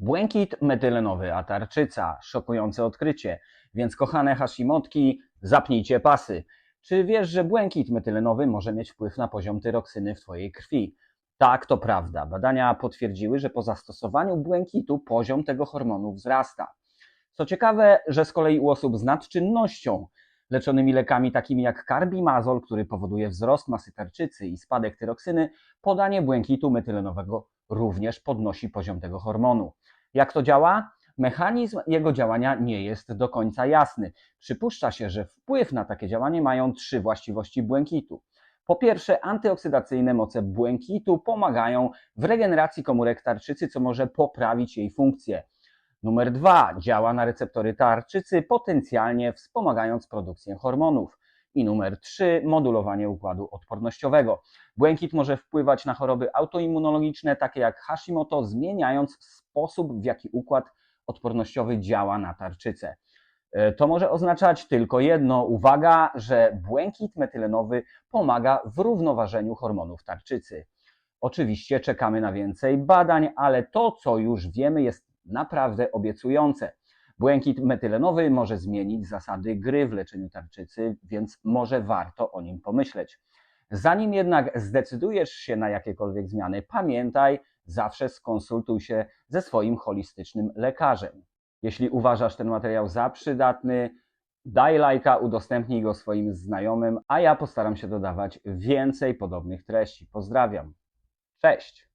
Błękit metylenowy, a tarczyca. Szokujące odkrycie. Więc kochane Hashimotki, zapnijcie pasy. Czy wiesz, że błękit metylenowy może mieć wpływ na poziom tyroksyny w Twojej krwi? Tak, to prawda. Badania potwierdziły, że po zastosowaniu błękitu poziom tego hormonu wzrasta. Co ciekawe, że z kolei u osób z nadczynnością, leczonymi lekami takimi jak karbimazol, który powoduje wzrost masy tarczycy i spadek tyroksyny, podanie błękitu metylenowego również podnosi poziom tego hormonu. Jak to działa? Mechanizm jego działania nie jest do końca jasny. Przypuszcza się, że wpływ na takie działanie mają trzy właściwości błękitu. Po pierwsze, antyoksydacyjne moce błękitu pomagają w regeneracji komórek tarczycy, co może poprawić jej funkcję. Numer dwa, działa na receptory tarczycy, potencjalnie wspomagając produkcję hormonów. I numer trzy, modulowanie układu odpornościowego. Błękit może wpływać na choroby autoimmunologiczne, takie jak Hashimoto, zmieniając sposób, w jaki układ odpornościowy działa na tarczycę. E, To może oznaczać tylko jedno, uwaga, że błękit metylenowy pomaga w równoważeniu hormonów tarczycy. Oczywiście czekamy na więcej badań, ale to, co już wiemy, jest naprawdę obiecujące. Błękit metylenowy może zmienić zasady gry w leczeniu tarczycy, więc może warto o nim pomyśleć. Zanim jednak zdecydujesz się na jakiekolwiek zmiany, pamiętaj, zawsze skonsultuj się ze swoim holistycznym lekarzem. Jeśli uważasz ten materiał za przydatny, daj lajka, udostępnij go swoim znajomym, a ja postaram się dodawać więcej podobnych treści. Pozdrawiam. Cześć!